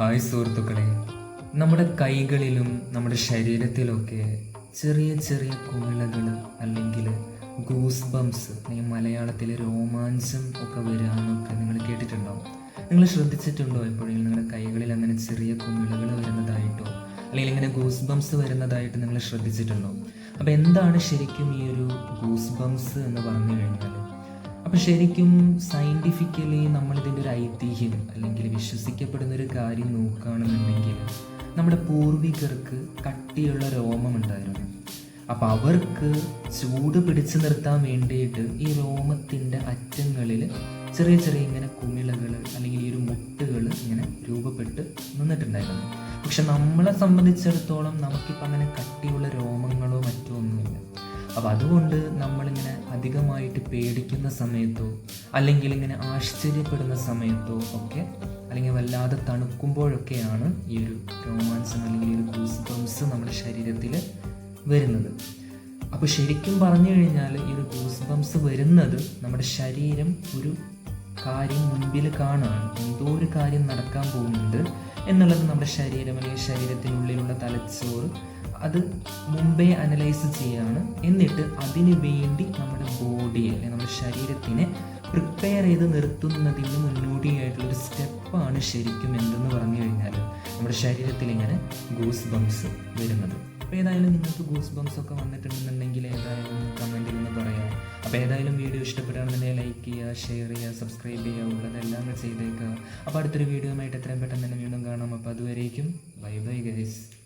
Hi സുഹൃത്തുക്കളെ. നമ്മുടെ കൈകളിലും നമ്മുടെ ശരീരത്തിലൊക്കെ ചെറിയ ചെറിയ കുമിളകൾ അല്ലെങ്കിൽ ഗൂസ് ബംസ് അല്ലെങ്കിൽ മലയാളത്തിലെ രോമാഞ്ചം ഒക്കെ വരാമെന്നൊക്കെ നിങ്ങൾ കേട്ടിട്ടുണ്ടോ? നിങ്ങൾ ശ്രദ്ധിച്ചിട്ടുണ്ടോ എപ്പോഴെങ്കിലും നിങ്ങളുടെ കൈകളിൽ അങ്ങനെ ചെറിയ കുമിളകൾ വരുന്നതായിട്ടോ? അല്ലെങ്കിൽ ഇങ്ങനെ ഗൂസ് ബംസ് വരുന്നതായിട്ട് നിങ്ങൾ ശ്രദ്ധിച്ചിട്ടുണ്ടോ? അപ്പോൾ എന്താണ് ശരിക്കും ഈ ഒരു ഗൂസ് ബംസ് എന്ന് പറഞ്ഞു കഴിഞ്ഞാൽ അപ്പം ശരിക്കും സയന്റിഫിക്കലി നമ്മളിതിന്റെ ഒരു ഐതിഹ്യം അല്ലെങ്കിൽ വിശ്വസിക്കപ്പെടുന്ന ഒരു കാര്യം നോക്കുകയാണെന്നുണ്ടെങ്കിൽ നമ്മുടെ പൂർവികർക്ക് കട്ടിയുള്ള രോമമുണ്ടായിരുന്നു. അപ്പം അവർക്ക് ചൂട് പിടിച്ചു നിർത്താൻ വേണ്ടിയിട്ട് ഈ രോമത്തിന്റെ അറ്റങ്ങളിൽ ചെറിയ ചെറിയ ഇങ്ങനെ കുമിളകൾ അല്ലെങ്കിൽ ഈ ഒരു മുട്ടുകൾ ഇങ്ങനെ രൂപപ്പെട്ട് നിന്നിട്ടുണ്ടായിരുന്നു. പക്ഷെ നമ്മളെ സംബന്ധിച്ചിടത്തോളം നമുക്കിപ്പോൾ അങ്ങനെ കട്ടിയുള്ള രോമങ്ങളോ മറ്റോ ഒന്നുമില്ല. അപ്പം അതുകൊണ്ട് നമ്മളിങ്ങനെ അധികമായിട്ട് പേടിക്കുന്ന സമയത്തോ അല്ലെങ്കിൽ ഇങ്ങനെ ആശ്ചര്യപ്പെടുന്ന സമയത്തോ ഒക്കെ അല്ലെങ്കിൽ വല്ലാതെ തണുക്കുമ്പോഴൊക്കെയാണ് ഈ ഒരു രോമാൻസം അല്ലെങ്കിൽ ഈ ഒരു ഗൂസ് ബംസ് നമ്മുടെ ശരീരത്തിൽ വരുന്നത്. അപ്പോൾ ശരിക്കും പറഞ്ഞു കഴിഞ്ഞാൽ ഈ ഒരു ഗൂസ് ബംസ് വരുന്നത് നമ്മുടെ ശരീരം ഒരു കാര്യം മുൻപിൽ കാണുകയാണ്. എന്തോ ഒരു കാര്യം നടക്കാൻ പോകുന്നുണ്ട് എന്നുള്ളത് നമ്മുടെ ശരീരം അല്ലെങ്കിൽ ശരീരത്തിനുള്ളിലുള്ള തലച്ചോറ് അത് മുമ്പേ അനലൈസ് ചെയ്യുകയാണ് എന്നിട്ട് അതിനു വേണ്ടി നമ്മുടെ ബോഡിയെ അല്ലെങ്കിൽ നമ്മുടെ ശരീരത്തിനെ പ്രിപ്പയർ ചെയ്ത് നിർത്തുന്നതിന് മുന്നോടിയായിട്ടുള്ളൊരു സ്റ്റെപ്പാണ് ശരിക്കും എന്തെന്ന് പറഞ്ഞു കഴിഞ്ഞാൽ നമ്മുടെ ശരീരത്തിൽ ഇങ്ങനെ ഗൂസ് ബംസ് വരുന്നത്. അപ്പോൾ ഏതായാലും നിങ്ങൾക്ക് ഗൂസ് ബംസ് ഒക്കെ വന്നിട്ടുണ്ടെന്നുണ്ടെങ്കിൽ ഏതായാലും കമന്റിൽ നിന്ന് പറയാം. അപ്പോൾ ഏതായാലും വീഡിയോ ഇഷ്ടപ്പെടുകയാണെന്നുണ്ടെങ്കിൽ ലൈക്ക് ചെയ്യുക ഷെയർ ചെയ്യുക സബ്സ്ക്രൈബ് ചെയ്യുക ഉള്ളതെല്ലാം ചെയ്തേക്കുക. അപ്പോൾ അടുത്തൊരു വീഡിയോ ആയിട്ട് എത്രയും പെട്ടെന്ന് തന്നെ വീണ്ടും കാണാം. അപ്പോൾ അതുവരേക്കും ബൈ ബൈ ഗൈസ്